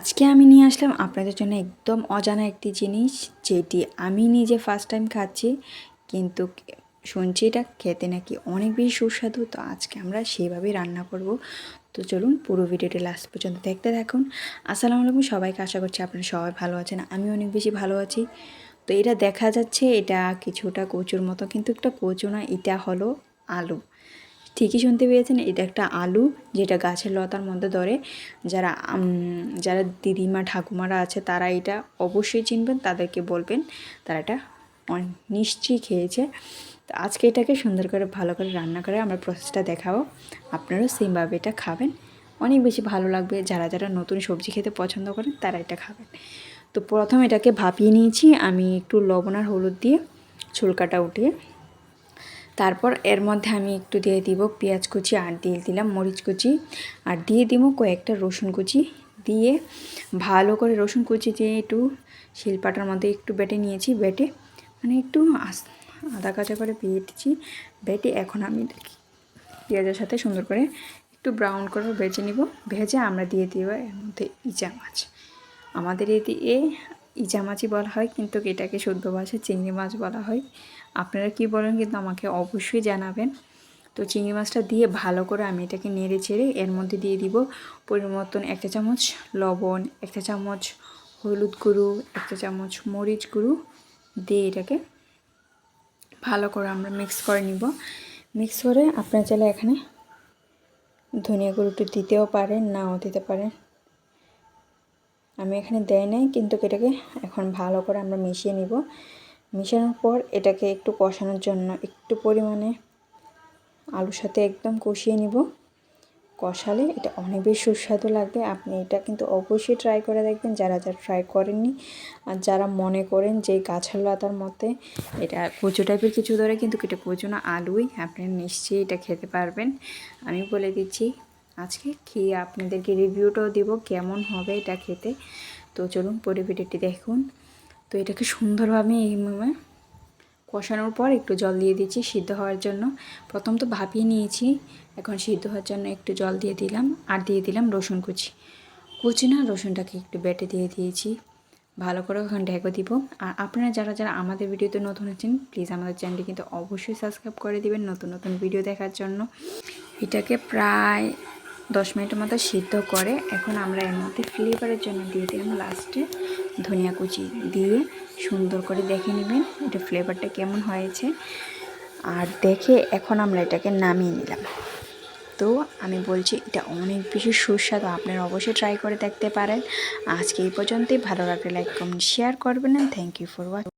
আজকে আমি নিয়ে আসলাম আপনাদের জন্য একদম অজানা একটি জিনিস, যেটি আমি নিজে ফার্স্ট টাইম খাচ্ছি, কিন্তু শুনছি এটা খেতে নাকি অনেক বেশি সুস্বাদু, তো আজকে আমরা সেইভাবেই রান্না করব। তো চলুন পুরো ভিডিওটি লাস্ট পর্যন্ত দেখতে থাকুন। আসসালামু আলাইকুম সবাইকে, আশা করছি আপনারা সবাই ভালো আছেন, আমি অনেক বেশি ভালো আছি। তো এটা দেখা যাচ্ছে, এটা কিছুটা কচুর মতো, কিন্তু একটা কচু না, এটা হলো আলু। ঠিকই শুনতে পেয়েছেন, এটা একটা আলু যেটা গাছের লতার মধ্যে ধরে। যারা যারা দিদিমা, ঠাকুমারা আছে তারা এটা অবশ্যই চিনবেন, তাদেরকে বলবেন, তারা এটা নিশ্চয়ই খেয়েছে। তো আজকে এটাকে সুন্দর করে, ভালো করে রান্না করে আমরা প্রসেসটা দেখাবো। আপনারাও সেমভাবে এটা খাবেন। অনেক বেশি ভালো লাগবে, যারা যারা নতুন সবজি খেতে পছন্দ করেন তারা এটা খাবেন। তো প্রথম এটাকে ভাপিয়ে নিয়েছি, আমি একটু লবণ আর হলুদ দিয়ে ছুলকাটা উঠিয়ে তারপর এর মধ্যে আমি একটু দিয়ে দিব পেঁয়াজ কুচি আর দিয়ে দিলাম মরিচ কুচি। আর দিয়ে দিব কয়েকটা রসুন কুচি। দিয়ে ভালো করে রসুন কুচি দিয়ে একটু শিলপাটার মধ্যে একটু বেটে নিয়েছি, বেটে মানে একটু আদা কাঁচা করে বেটেছি বেটে এখন আমি পেঁয়াজের সাথে সুন্দর করে একটু ব্রাউন করে ভেজে নিব। ভেজে আমরা দিয়ে দিব এর মধ্যে ইচা মাছ। আমাদের এদিকে ইচা মাছই বলা হয়, কিন্তু এটাকে শুদ্ধ ভাষায় চিংড়ি মাছ বলা হয়। আপনারা কি বলেন কিন্তু আমাকে অবশ্যই জানাবেন। তো চিংড়ি মাছটা দিয়ে ভালো করে আমি এটাকে নেড়ে চেড়ে এর মধ্যে দিয়ে দিব পরিমাণ মতন একটা চামচ লবণ, একটা চামচ হলুদ গুঁড়ো, একটা চামচ মরিচ গুঁড়ো দিয়ে এটাকে ভালো করে আমরা মিক্স করে নিব। মিক্স করে আপনার চাইলে এখানে ধনিয়া গুঁড়োটি দিতেও পারেন, নাও দিতে পারেন। আমি এখানে দেয় নাই, কিন্তু এটাকে এখন ভালো করে আমরা মিশিয়ে নিব। মিশানোর পর এটাকে একটু কষানোর জন্য একটু পরিমাণে আলুর সাথে একদম কষিয়ে নিব। কষালে এটা অনেক বেশি সুস্বাদু লাগবে। আপনি এটা কিন্তু অবশ্যই ট্রাই করে দেখবেন, যারা যারা ট্রাই করেননি আর যারা মনে করেন যে গাছের লতার মতে এটা কচু টাইপের কিছু ধরে, কিন্তু এটা কচু না, আলুই, আপনি নিশ্চয়ই এটা খেতে পারবেন। আমি বলে দিচ্ছি আজকে খেয়ে আপনাদেরকে রিভিউটাও দিব, কেমন হবে এটা খেতে? তো চলুন পরে ভিডিওটি দেখুন। তো এটাকে সুন্দরভাবে এইভাবে কষানোর পর একটু জল দিয়ে দিচ্ছি সিদ্ধ হওয়ার জন্য। প্রথম তো ভাপিয়ে নিয়েছি, এখন সিদ্ধ হওয়ার জন্য একটু জল দিয়ে দিলাম আর দিয়ে দিলাম রসুন কুচি। কুচি না, রসুনটাকে একটু বেটে দিয়ে দিয়েছি। ভালো করে ওখানে ঢেকে দিব। আর আপনারা যারা যারা আমাদের ভিডিওতে নতুন আছেন প্লিজ আমাদের চ্যানেলটি কিন্তু অবশ্যই সাবস্ক্রাইব করে দিবেন নতুন নতুন ভিডিও দেখার জন্য। এটাকে প্রায় দশ মিনিটের মতো সিদ্ধ করে এখন আমরা এর মধ্যে ফ্লেভারের জন্য দিয়ে দিলাম লাস্টে ধনিয়া কুচি দিয়ে সুন্দর করে দেখে নেবেন এটা ফ্লেভারটা কেমন হয়েছে। আর দেখে এখন আমরা এটাকে নামিয়ে নিলাম। তো আমি বলছি এটা অনেক বেশি সুস্বাদু, আপনারা অবশ্যই ট্রাই করে দেখতে পারেন। আজকে এই পর্যন্তই, ভালো লাগলে লাইক কমেন্ট শেয়ার করবেন। Thank you for watching